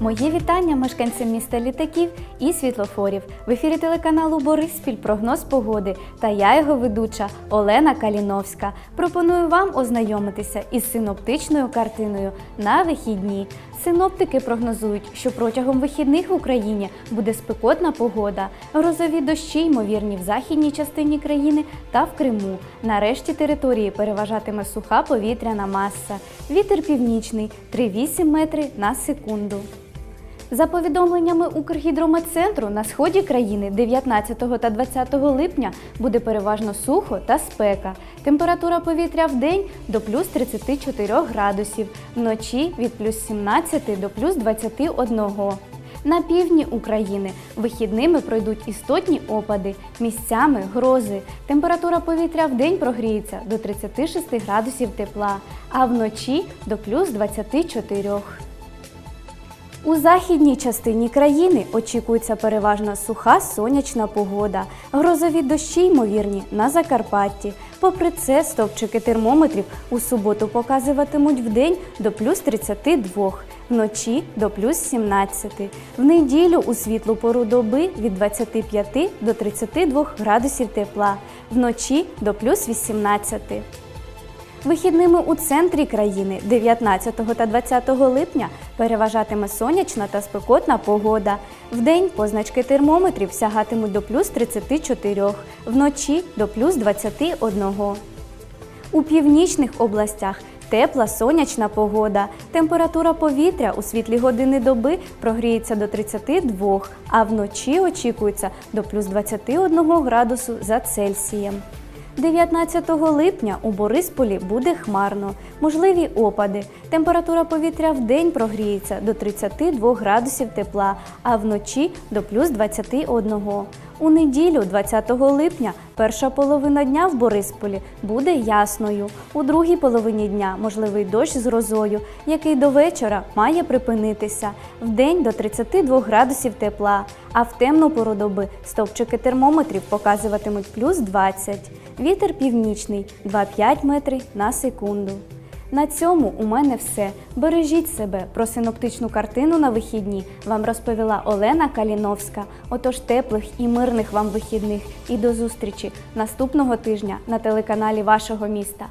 Моє вітання мешканцям міста літаків і світлофорів. В ефірі телеканалу Бориспіль прогноз погоди та я його ведуча Олена Каліновська. Пропоную вам ознайомитися із синоптичною картиною на вихідні. Синоптики прогнозують, що протягом вихідних в Україні буде спекотна погода. Грозові дощі ймовірні в західній частині країни та в Криму. На решті території переважатиме суха повітряна маса. Вітер північний 3,8 метри на секунду. За повідомленнями Укргідрометцентру, на сході країни 19 та 20 липня буде переважно сухо та спека. Температура повітря в день до плюс 34 градусів, вночі від плюс 17 до плюс 21. На півдні України вихідними пройдуть істотні опади, місцями грози. Температура повітря в день прогріється до 36 градусів тепла, а вночі до плюс 24. У західній частині країни очікується переважно суха сонячна погода. Грозові дощі ймовірні на Закарпатті. Попри це, стовпчики термометрів у суботу показуватимуть вдень до плюс 32, вночі до плюс 17. В неділю у світлу пору доби від 25 до 32 градусів тепла, вночі до плюс 18. Вихідними у центрі країни 19 та 20 липня переважатиме сонячна та спекотна погода. Вдень позначки термометрів сягатимуть до плюс 34, вночі до плюс 21. У північних областях тепла сонячна погода. Температура повітря у світлі години доби прогріється до 32, а вночі очікується до плюс 21 градусу за Цельсієм. 19 липня у Борисполі буде хмарно, можливі опади. Температура повітря в день прогріється до 32 градусів тепла, а вночі до плюс 21. У неділю, 20 липня, перша половина дня в Борисполі буде ясною. У другій половині дня можливий дощ з грозою, який до вечора має припинитися. Вдень до 32 градусів тепла, а в темну пору доби стовпчики термометрів показуватимуть плюс 20. Вітер північний 2,5 метри на секунду. На цьому у мене все. Бережіть себе. Про синоптичну картину на вихідні вам розповіла Олена Каліновська. Отож теплих і мирних вам вихідних і до зустрічі наступного тижня на телеканалі вашого міста.